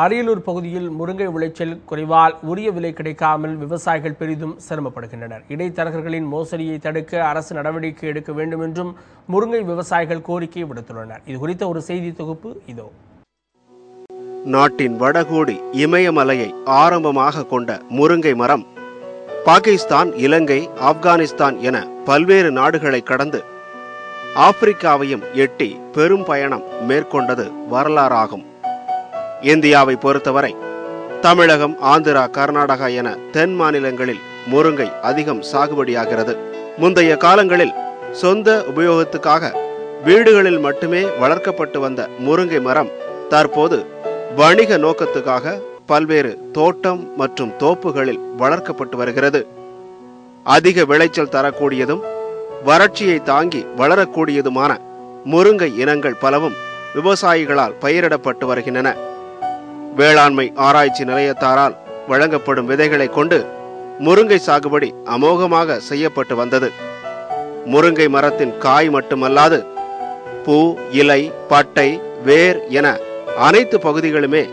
அரியலூர் பகுதியில் முருங்கை விளைச்சல் குறைவால் உரிய விலை கிடைக்காமல் விவசாயிகள் பெரிதும் சிரமப்படுகின்றனர். இடைத்தரகர்களின் மோசடியை தடுக்க அரசு நடவடிக்கை எடுக்க வேண்டும் என்றும் முருங்கை விவசாயிகள் கோரிக்கை விடுத்துள்ளனர். இது குறித்த ஒரு செய்தி தொகுப்பு இதோ. நாட்டின் வடகோடி இமயமலையை ஆரம்பமாக கொண்ட முருங்கை மரம் பாகிஸ்தான் இலங்கை ஆப்கானிஸ்தான் என பல்வேறு நாடுகளை கடந்து ஆப்பிரிக்காவையும் எட்டி பெரும் பயணம் மேற்கொண்டது வரலாறாகும். இந்தியாவை பொறுத்தவரை தமிழகம் ஆந்திரா கர்நாடகா என தென் மாநிலங்களில் முருங்கை அதிகம் சாகுபடியாகிறது. முந்தைய காலங்களில் சொந்த உபயோகத்துக்காக வீடுகளில் மட்டுமே வளர்க்கப்பட்டு வந்த முருங்கை மரம் தற்போது வணிக நோக்கத்துக்காக பல்வேறு தோட்டம் மற்றும் தோப்புகளில் வளர்க்கப்பட்டு வருகிறது. அதிக விளைச்சல் தரக்கூடியதும் வறட்சியை தாங்கி வளரக்கூடியதுமான முருங்கை இனங்கள் பலவும் விவசாயிகளால் பயிரிடப்பட்டு வருகின்றன. வேளாண்மை ஆராய்ச்சி நிலையத்தாரால் வழங்கப்படும் விதைகளை கொண்டு முருங்கை சாகுபடி அமோகமாக செய்யப்பட்டு வந்தது. முருங்கை மரத்தின் காய் மட்டுமல்லாது பூ இலை பட்டை வேர் என அனைத்து பகுதிகளுமே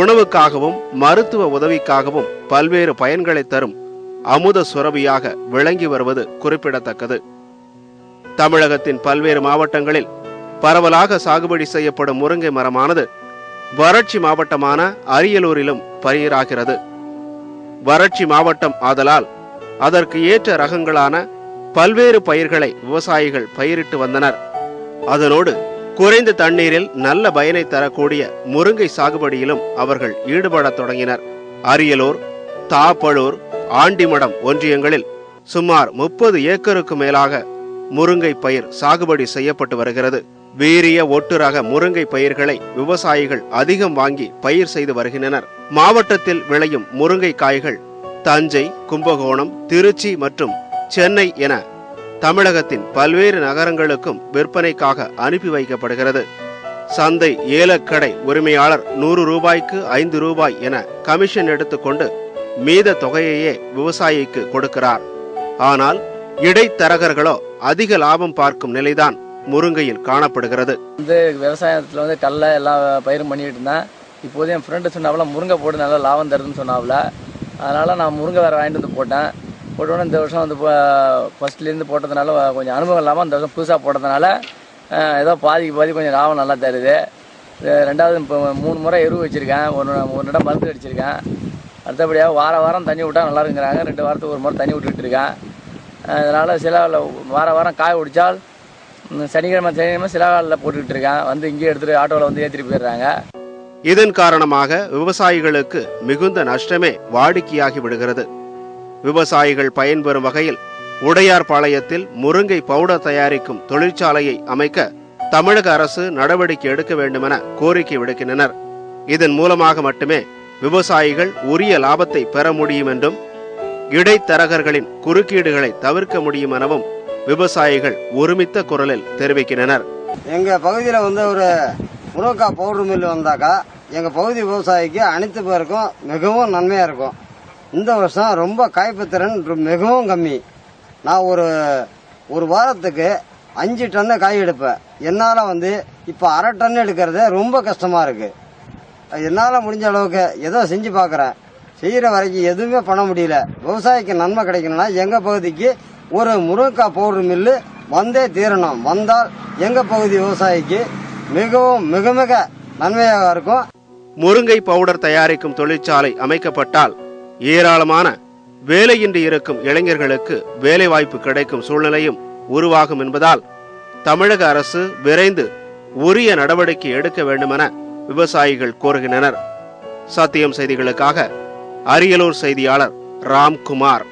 உணவுக்காகவும் மருத்துவ உதவிக்காகவும் பல்வேறு பயன்களை தரும் அமுத சுரபியாக விளங்கி வருவது குறிப்பிடத்தக்கது. தமிழகத்தின் பல்வேறு மாவட்டங்களில் பரவலாக சாகுபடி செய்யப்படும் முருங்கை மரமானது வறட்சி மாவட்டமான அரியலூரிலும் பயிராகிறது. வறட்சி மாவட்டம் ஆதலால் அதற்கு ஏற்ற ரகங்களான பல்வேறு பயிர்களை விவசாயிகள் பயிரிட்டு வந்தனர். அதனோடு குறைந்த தண்ணீரில் நல்ல பயனை தரக்கூடிய முருங்கை சாகுபடியிலும் அவர்கள் ஈடுபடத் தொடங்கினர். அரியலூர் தாப்பழூர் ஆண்டிமடம் ஒன்றியங்களில் சுமார் முப்பது ஏக்கருக்கு மேலாக முருங்கை பயிர் சாகுபடி செய்யப்பட்டு வருகிறது. வீரிய ஒட்டு ரக முருங்கை பயிர்களை விவசாயிகள் அதிகம் வாங்கி பயிர் செய்து வருகின்றனர். மாவட்டத்தில் விளையும் முருங்கை காய்கள் தஞ்சை கும்பகோணம் திருச்சி மற்றும் சென்னை என தமிழகத்தின் பல்வேறு நகரங்களுக்கும் விற்பனைக்காக அனுப்பி வைக்கப்படுகிறது. சந்தை ஏலக்கடை உரிமையாளர் நூறு ரூபாய்க்கு ஐந்து ரூபாய் என கமிஷன் எடுத்துக்கொண்டு மீத தொகையையே விவசாயிக்கு கொடுக்கிறார். ஆனால் இடைத்தரகர்களோ அதிக லாபம் பார்க்கும் நிலைதான் முருங்கையில் காணப்படுகிறது. வந்து விவசாயத்தில் வந்து கடலை எல்லாம் பயிரும் பண்ணிட்டு இருந்தேன். இப்போது என் ஃப்ரெண்டு சொன்னாவில் முருங்கை போட்டு நல்லா லாபம் தருதுன்னு சொன்னாப்புல. அதனால் நான் முருங்கை வேறு வாங்கிட்டு வந்து போட்டேன். போட்டோன்னே இந்த வருஷம் வந்து ஃபஸ்ட்லேருந்து போட்டதுனால கொஞ்சம் அனுபவம் இல்லாமல் இந்த வருஷம் புதுசாக போட்டதுனால ஏதோ பாதிக்கு பாதி கொஞ்சம் லாபம் நல்லா தருது. ரெண்டாவது இப்போ மூணு முறை எருவு வச்சுருக்கேன். ஒன்று ஒரு இடம் மருந்து அடிச்சிருக்கேன். அடுத்தபடியாக வார வாரம் தண்ணி விட்டால் நல்லா இருக்குங்கிறாங்க. ரெண்டு வாரத்துக்கு ஒரு முறை தண்ணி விட்டுட்டு இருக்கேன். அதனால் சில வார வாரம் காய பிடிச்சால் சனிக்கிழமை சனிக்கிழமை சிலாகாலில் போட்டுக்கிட்டு இருக்கான். வந்து இங்கேயே எடுத்துகிட்டு ஆட்டோவில் வந்து ஏற்றிட்டு போயிடுறாங்க. இதன் காரணமாக விவசாயிகளுக்கு மிகுந்த நஷ்டமே வாடிக்கையாகி விடுகிறது. விவசாயிகள் பயன்பெறும் வகையில் உடையார்பாளையத்தில் முருங்கை பவுடர் தயாரிக்கும் தொழிற்சாலையை அமைக்க தமிழக அரசு நடவடிக்கை எடுக்க வேண்டுமென கோரிக்கை விடுக்கின்றனர். இதன் மூலமாக மட்டுமே விவசாயிகள் உரிய லாபத்தை பெற முடியும் என்றும் இடைத்தரகர்களின் குறுக்கீடுகளை தவிர்க்க முடியும் எனவும் விவசாயிகள் ஒருமித்த குரலில் தெரிவிக்கின்றனர். எங்கள் பகுதியில் வந்து ஒரு முருகக்கா பவுடர் மில் வந்தாக்கா எங்கள் பகுதி விவசாயிக்கு அனைத்து பேருக்கும் மிகவும் நன்மையாக இருக்கும். இந்த வருஷம் ரொம்ப காய்ப்புத்திறன் திறன் மிகவும் கம்மி. நான் ஒரு ஒரு வாரத்துக்கு அஞ்சு டன்னு காய் எடுப்பேன். என்னால் வந்து இப்போ அரை டன் எடுக்கிறது ரொம்ப கஷ்டமாக இருக்குது என்னால் முடிஞ்ச அளவுக்கு ஏதோ செஞ்சு பார்க்குறேன் செய்கிற வரைக்கும் எதுவுமே பண்ண முடியல. விவசாயிக்கு நன்மை கிடைக்கணும்னா எங்கள் பகுதிக்கு ஒரு முருங்கைக்காய் பவுடர் மில்லு வந்தே தீரணும். வந்தால் எங்கள் பகுதி விவசாயிக்கு மிகவும் மிக மிக நன்மையாக இருக்கும். முருங்கை பவுடர் தயாரிக்கும் தொழிற்சாலை அமைக்கப்பட்டால் ஏராளமான வேலையின்றி இருக்கும் இளைஞர்களுக்கு வேலைவாய்ப்பு கிடைக்கும் சூழ்நிலையும் உருவாகும் என்பதால் தமிழக அரசு விரைந்து உரிய நடவடிக்கை எடுக்க வேண்டுமென விவசாயிகள் கோருகின்றனர். சத்தியம் செய்திகளுக்காக அரியலூர் செய்தியாளர் ராம்குமார்.